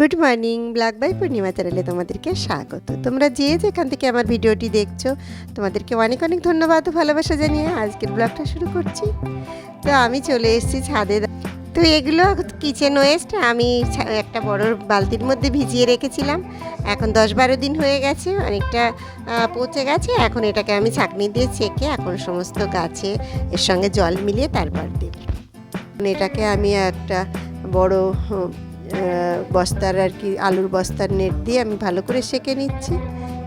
Good morning black by Purnima চ্যানেলে তোমাদেরকে স্বাগত। তোমরা যে যেখান থেকে আমার ভিডিওটি দেখছ, তোমাদেরকে অনেক অনেক ধন্যবাদ ও ভালোবাসা জানিয়ে আজকের ব্লগটা শুরু করছি। তো আমি চলে এসেছি ছাদে তো এগুলো কিচেন ওয়েস্ট আমি একটা বড় বালতির মধ্যে ভিজিয়ে রেখেছিলাম। এখন দশ বারো দিন হয়ে গেছে, অনেকটা পচে গেছে। এখন এটাকে আমি ছাঁকনি দিয়ে ছেঁকে এখন সমস্ত গাছে এর সঙ্গে জল মিলিয়ে তারপর দিই এটাকে আমি একটা বড় বস্তার আর কি, আলুর বস্তার নেট দিয়ে আমি ভালো করে সেঁকে নিচ্ছি।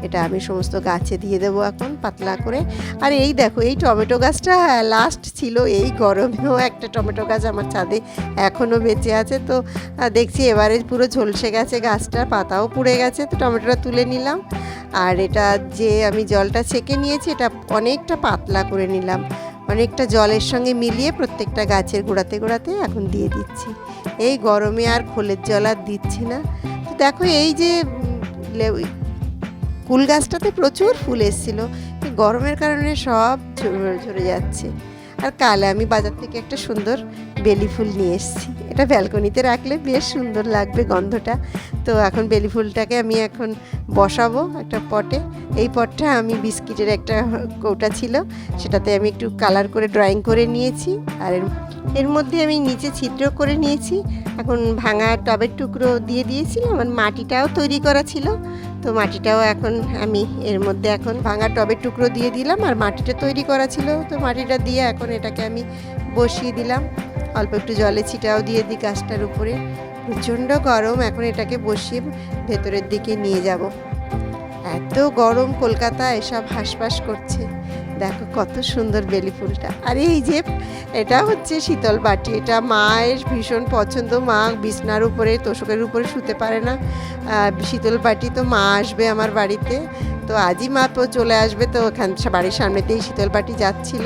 এটা আমি সমস্ত গাছে দিয়ে দেবো এখন, পাতলা করে। আর এই দেখো, এই টমেটো গাছটা লাস্ট ছিল, এই গরমেও একটা টমেটো গাছ আমার ছাদে এখনও বেঁচে আছে। তো দেখছি এবারে পুরো ঝলসে গেছে গাছটা, পাতাও পুড়ে গেছে, তো টমেটোটা তুলে নিলাম। আর এটা যে আমি জলটা ছেঁকে নিয়েছি, এটা অনেকটা পাতলা করে নিলাম। অনেকটা জলের সঙ্গে মিলিয়ে প্রত্যেকটা গাছের গোড়াতে গোড়াতে এখন দিয়ে দিচ্ছি। এই গরমে আর খোলের জল আর দিচ্ছি না। তো দেখো এই যে কুল গাছটাতে প্রচুর ফুল এসেছিল। গরমের কারণে সব ঝরে যাচ্ছে। আর কাল আমি বাজার থেকে একটা সুন্দর বেলি ফুল নিয়ে এসেছি। এটা ব্যালকনিতে রাখলে বেশ সুন্দর লাগবে গন্ধটা। তো এখন বেলি ফুলটাকে আমি এখন বসাবো একটা পটে। এই পটটা আমি বিস্কিটের একটা কৌটা ছিল, সেটাতে আমি একটু কালার করে ড্রয়িং করে নিয়েছি। আর এর মধ্যে আমি নিচে ছিদ্র করে নিয়েছি। এখন ভাঙা টবের টুকরো দিয়ে দিয়েছিলাম আর মাটিটাও তৈরি করা ছিল। তো মাটিটাও এখন আমি এর মধ্যে এখন ভাঙা টবের টুকরো দিয়ে দিলাম আর মাটিটা তৈরি করা ছিল। তো মাটিটা দিয়ে এখন এটাকে আমি বসিয়ে দিলাম। অল্প একটু জলে ছিটাও দিয়ে দিই গাছটার উপরে। প্রচণ্ড গরম, এখন এটাকে বসিয়ে ভেতরের দিকে নিয়ে যাব। এত গরম, কলকাতা এসব হাঁসফাঁস করছে। দেখো কত সুন্দর বেলি ফুলটা। আর এই যে, এটা হচ্ছে শীতল বাটি। এটা মায়ের ভীষণ পছন্দ। মা বিছনার উপরে, তোষকের উপরে শুতে পারে না। শীতল বাটি তো মা আসবে আমার বাড়িতে। তো আজই মা তো চলে আসবে। তো ওখান, বাড়ির সামনেতেই শীতল পাটি যাচ্ছিল।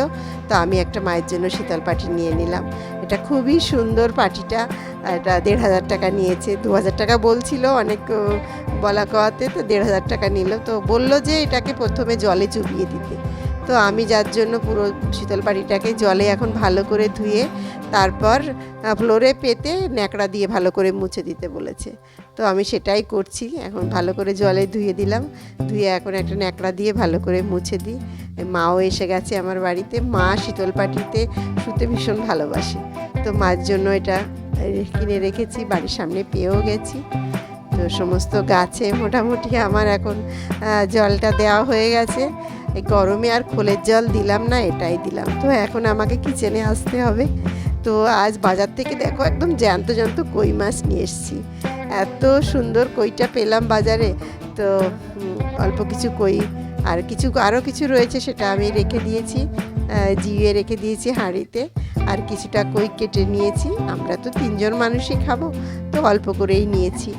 তো আমি একটা মায়ের জন্য শীতল পাটি নিয়ে নিলাম। এটা খুবই সুন্দর পাটিটা এটা দেড় হাজার টাকা নিয়েছে। দু হাজার টাকা বলছিল অনেক বলা কওয়াতে। তো দেড় হাজার টাকা নিল। তো বলল যে এটাকে প্রথমে জলে চুবিয়ে দিতে। তো আমি যার জন্য পুরো শীতল পাটিটাকে জলে এখন ভালো করে ধুয়ে তারপর ফ্লোরে পেতে ন্যাকড়া দিয়ে ভালো করে মুছে দিতে বলেছে। তো আমি সেটাই করছি, এখন ভালো করে জলে ধুয়ে দিলাম। ধুয়ে এখন একটা ন্যাকড়া দিয়ে ভালো করে মুছে দিই। মাও এসে গেছে আমার বাড়িতে। মা শীতল পাটিতে শুতে ভীষণ ভালোবাসে। তো মার জন্য এটা কিনে রেখেছি, বাড়ির সামনে পেয়েও গেছি। তো সমস্ত গাছে মোটামুটি আমার এখন জলটা দেওয়া হয়ে গেছে। এই গরমে আর খোলের জল দিলাম না, এটাই দিলাম। তো এখন আমাকে কিচেনে আসতে হবে। তো আজ বাজার থেকে দেখো একদম জ্যান্ত জ্যান্ত কই মাছ নিয়ে এসেছি। এত সুন্দর কইটা পেলাম বাজারে। তো অল্প কিছু কই আর কিছু আরও কিছু রয়েছে সেটা আমি রেখে দিয়েছি। জিয়ে রেখে দিয়েছি হাঁড়িতে। আর কিছুটা কই কেটে নিয়েছি। আমরা তো তিনজন মানুষই খাব। তো অল্প করেই নিয়েছি।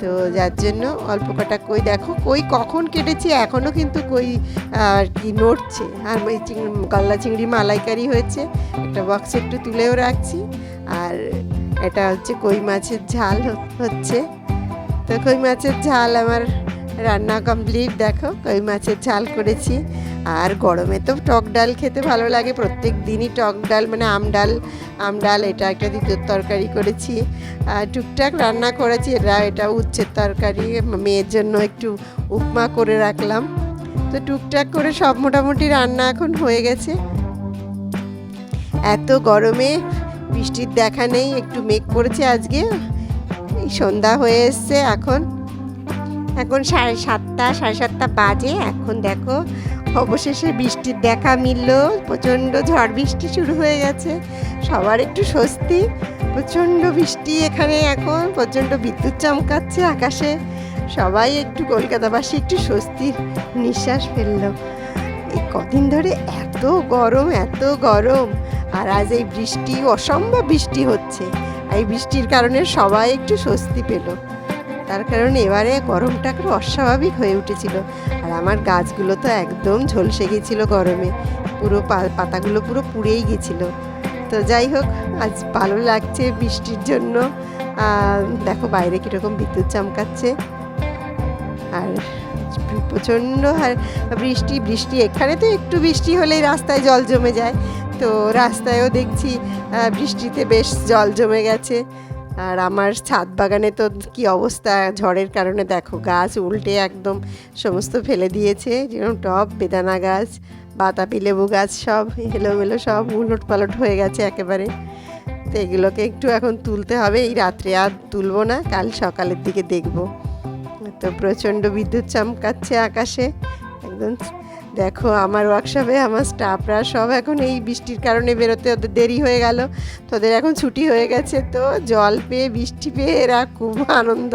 তো যার জন্য অল্প কটা কই দেখো, কই কখন কেটেছি এখনও কিন্তু কই, আর কি নড়ছে। আর ওই চিংড়ি গলদা চিংড়ি মালাইকারি হয়েছে, একটা বক্সে একটু তুলেও রাখছি। আর এটা হচ্ছে কই মাছের ঝাল হচ্ছে। তো কই মাছের ঝাল আমার রান্না কমপ্লিট দেখো কই মাছের ঝাল করেছি। আর গরমে তো টক ডাল খেতে ভালো লাগে। প্রত্যেক দিনই টক ডাল মানে আম ডাল আম ডাল, এটা একটা দ্বিতীয় তরকারি করেছি। টুকটাক রান্না করেছি এটা এটা উচ্ছের তরকারি, মেয়ের জন্য একটু উপমা করে রাখলাম। তো টুকটাক করে সব মোটামুটি রান্না এখন হয়ে গেছে। এত গরমে বৃষ্টির দেখা নেই, একটু মেঘ করেছে আজকে। সন্ধ্যা হয়ে এসছে এখন। এখন সাড়ে সাতটা সাড়ে সাতটা বাজে। এখন দেখো অবশেষে বৃষ্টির দেখা মিলল, প্রচণ্ড ঝড় বৃষ্টি শুরু হয়ে গেছে, সবার একটু স্বস্তি। প্রচণ্ড বৃষ্টি এখানে এখন, প্রচণ্ড বিদ্যুৎ চমকাচ্ছে আকাশে, সবাই একটু কলকাতাবাসী একটু স্বস্তির নিঃশ্বাস ফেলল। এই কদিন ধরে এত গরম এত গরম, আর আজ এই বৃষ্টি, অসম্ভব বৃষ্টি হচ্ছে এই বৃষ্টির কারণে সবাই একটু স্বস্তি পেল। তার কারণে এবারে গরমটা একটু অস্বাভাবিক হয়ে উঠেছিল। আর আমার গাছগুলো তো একদম ঝলসে গেছিল গরমে। পুরো পাতাগুলো পুরো পুড়েই গেছিল। তো যাই হোক, আজ ভালো লাগছে বৃষ্টির জন্য। দেখো বাইরে কীরকম বিদ্যুৎ চমকাচ্ছে। আর প্রচণ্ড হার- বৃষ্টি বৃষ্টি। এখানে তো একটু বৃষ্টি হলেই রাস্তায় জল জমে যায়। তো রাস্তায়ও দেখছি বৃষ্টিতে বেশ জল জমে গেছে। আর আমার ছাদ বাগানে তো কি অবস্থা? ঝড়ের কারণে দেখো গাছ উল্টে একদম সমস্ত ফেলে দিয়েছে। যেরকম টব বেদানা গাছ, বাতাবি লেবু গাছ সব, এলোমেলো সব উলট পালট হয়ে গেছে একেবারে। তো এগুলোকে একটু এখন তুলতে হবে। এই রাত্রে আর তুলবো না, কাল সকালের দিকে দেখব। তো প্রচণ্ড বিদ্যুৎ চমকাচ্ছে আকাশে। একদম দেখো, আমার ওয়ার্কশপে আমার স্টাফরা সব এখন এই বৃষ্টির কারণে বেরোতে ওদের দেরি হয়ে গেল। তোদের এখন ছুটি হয়ে গেছে তো জল পেয়ে, বৃষ্টি পেয়ে, এরা খুব আনন্দ।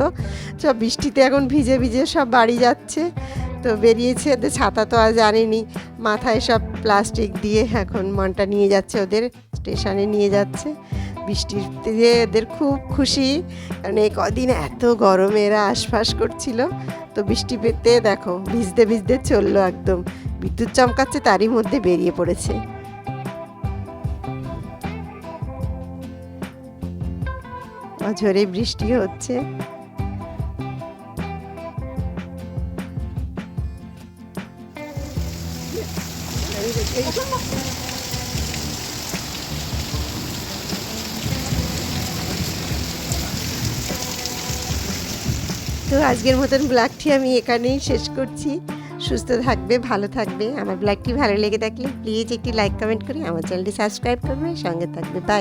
সব বৃষ্টিতে এখন ভিজে ভিজে সব বাড়ি যাচ্ছে। তো বেরিয়েছে ওদের ছাতা তো আর জানিনি। মাথায় সব প্লাস্টিক দিয়ে এখন মনটা নিয়ে যাচ্ছে ওদের, স্টেশনে নিয়ে যাচ্ছে। বৃষ্টিতে দিয়ে এদের খুব খুশি, কারণ এই কদিন এত গরমে এরা আশফাস করছিল। তো বৃষ্টি পেতে দেখো, ভিজতে ভিজতে চলল একদম। বিদ্যুৎ চমকাচ্ছে তারই মধ্যে বেরিয়ে পড়েছে। ঝরে বৃষ্টি হচ্ছে। তো আজকের মতন ব্লগটি আমি এখানেই শেষ করছি। সুস্থ থাকবে, ভালো থাকবে। আমার ব্লগটি ভালো লেগে থাকলে প্লিজ একটি লাইক কমেন্ট করে আমার চ্যানেলটি সাবস্ক্রাইব করবে, সঙ্গে থাকবে। বাই